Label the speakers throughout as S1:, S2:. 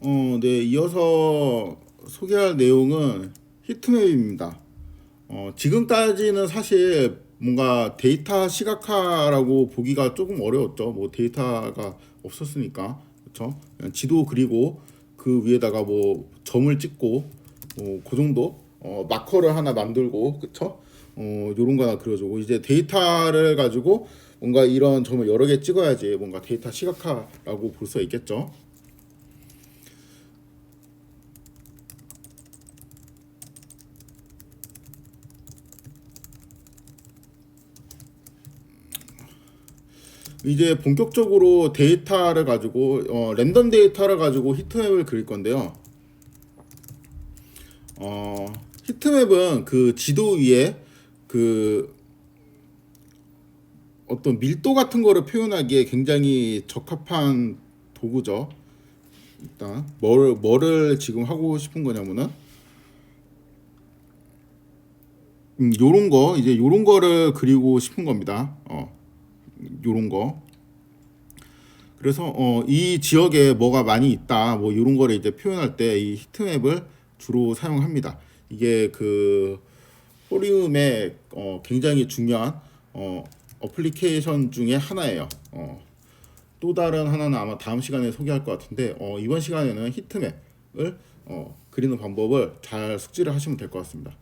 S1: 어, 네, 이어서 소개할 내용은 히트맵입니다. 어, 지금까지는 사실 뭔가 데이터 시각화라고 보기가 조금 어려웠죠. 뭐 데이터가 없었으니까. 그렇죠? 지도 그리고 그 위에다가 뭐 점을 찍고 뭐그 정도 어, 마커를 하나 만들고 그쵸? 어, 요런 거 하나 그려주고 이제 데이터를 가지고 뭔가 이런 점을 여러 개 찍어야지 뭔가 데이터 시각화라고 볼 수 있겠죠. 이제 본격적으로 데이터를 가지고 어, 랜덤 데이터를 가지고 히트맵을 그릴 건데요. 어, 히트맵은 그 지도 위에 그 어떤 밀도 같은 거를 표현하기에 굉장히 적합한 도구죠. 일단 뭐를 뭐를 지금 하고 싶은 거냐면은 음, 요런 거 이제 요런 거를 그리고 싶은 겁니다. 어. 요런 거. 그래서 어, 이 지역에 뭐가 많이 있다. 뭐 요런 거를 이제 표현할 때 이 히트맵을 주로 사용합니다. 이게 그 호리움의 어, 굉장히 중요한 어, 어플리케이션 중에 하나예요. 어, 또 다른 하나는 아마 다음 시간에 소개할 것 같은데 어, 이번 시간에는 히트맵을 어, 그리는 방법을 잘 숙지를 하시면 될 것 같습니다.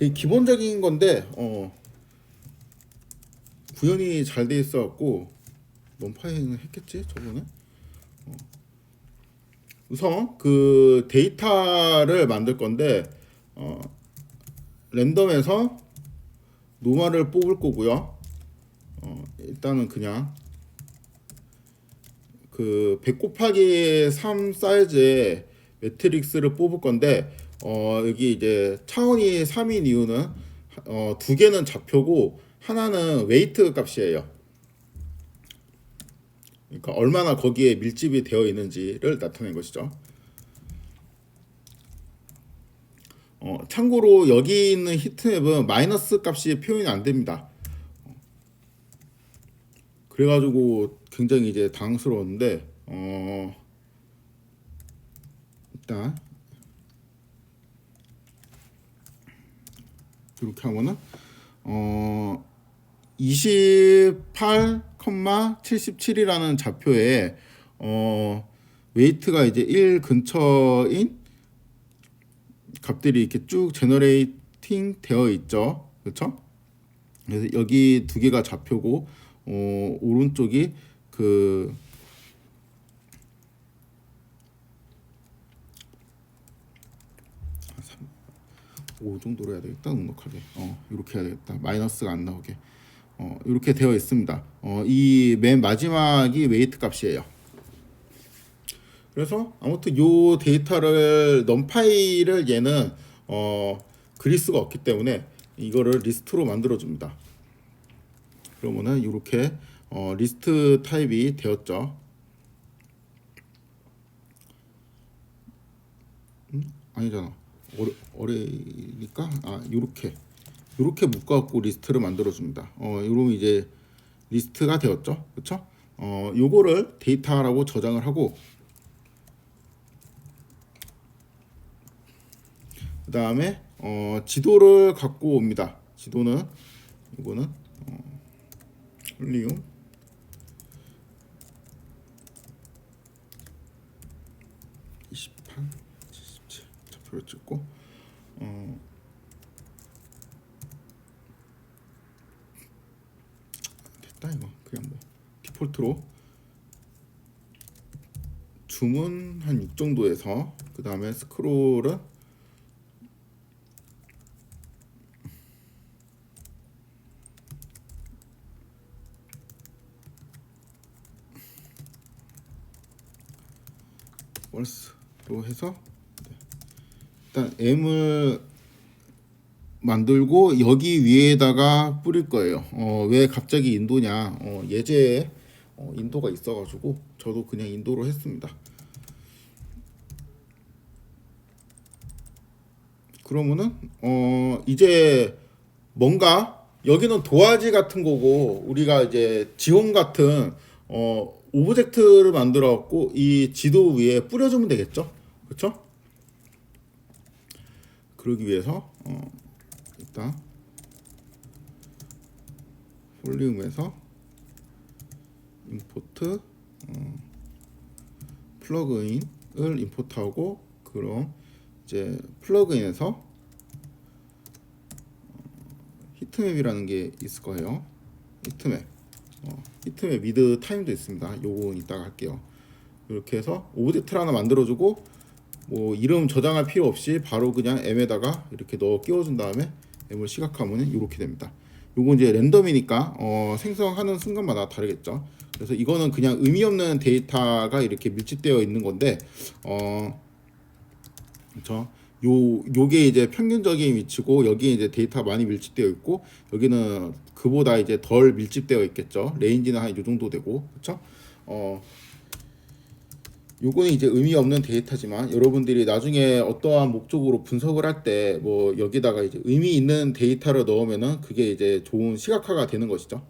S1: 되게 기본적인 건데 어, 구현이 잘 돼 있어 갖고 넌파이는 했겠지 저번에 어. 우선 그 데이터를 만들 건데 어, 랜덤에서 노말을 뽑을 거고요 어, 일단은 그냥 그100 곱하기 3 사이즈의 매트릭스를 뽑을 건데 어, 여기 이제 차원이 3인 이유는 어, 두 개는 좌표고 하나는 웨이트 값이에요. 그러니까 얼마나 거기에 밀집이 되어 있는지를 나타낸 것이죠. 어, 참고로 여기 있는 히트맵은 마이너스 값이 표현이 안 됩니다. 그래가지고 굉장히 이제 당황스러웠는데 어, 일단 이렇게 하면은 어 28,77이라는 좌표에 어 웨이트가 이제 1 근처인 값들이 이렇게 쭉 제너레이팅 되어 있죠. 그렇죠? 그래서 여기 두 개가 좌표고 어 오른쪽이 그 5 정도로 해야 되겠다 넉넉하게. 어 이렇게 해야 되겠다. 마이너스가 안 나오게. 어 이렇게 되어 있습니다. 어 이 맨 마지막이 웨이트 값이에요. 그래서 아무튼 요 데이터를 넘파이를 얘는 어 그릴 수가 없기 때문에 이거를 리스트로 만들어 줍니다. 그러면은 이렇게 어 리스트 타입이 되었죠. 음? 아니잖아 어레, 어레니까? 아 요렇게. 요렇게 묶어갖고 리스트를 만들어 줍니다. 어 요러면 이제 리스트가 되었죠? 그쵸? 어 요거를 데이터라고 저장을 하고 그 다음에 어 지도를 갖고 옵니다. 지도는 이거는 어, 홀리움. 28 77좌 표를 찍고 어 됐다 이거 그냥 뭐 디폴트로 줌은 한 6 정도에서 그 다음에 스크롤은 월스로 해서 네. 일단 M을 만들고 여기 위에다가 뿌릴 거예요. 어, 왜 갑자기 인도냐? 어, 예제에 어, 인도가 있어가지고 저도 그냥 인도로 했습니다. 그러면은 어 이제 뭔가 여기는 도화지 같은 거고 우리가 이제 지원 같은 어 오브젝트를 만들어 갖고 이 지도 위에 뿌려주면 되겠죠 그렇죠 그러기 위해서 어 일단 볼륨에서 임포트 어, 플러그인을 임포트하고 그럼 이제 플러그인에서 어, 히트맵이라는 게 있을 거예요. 히트맵. 어, 히트맵 미드 타임도 있습니다. 요건 이따가 할게요. 이렇게 해서 오브젝트를 하나 만들어주고 뭐 이름 저장할 필요 없이 바로 그냥 M에다가 이렇게 넣어 끼워준 다음에 M을 시각하면 이렇게 됩니다. 요거 이제 랜덤이니까 어, 생성하는 순간마다 다르겠죠. 그래서 이거는 그냥 의미 없는 데이터가 이렇게 밀집되어 있는 건데 어 그렇죠. 요 요게 이제 평균적인 위치고 여기에 이제 데이터 많이 밀집되어 있고 여기는 그보다 이제 덜 밀집되어 있겠죠. 레인지는 한 요 정도 되고 그렇죠. 어 요거는 이제 의미 없는 데이터지만 여러분들이 나중에 어떠한 목적으로 분석을 할 때 뭐 여기다가 이제 의미 있는 데이터를 넣으면은 그게 이제 좋은 시각화가 되는 것이죠.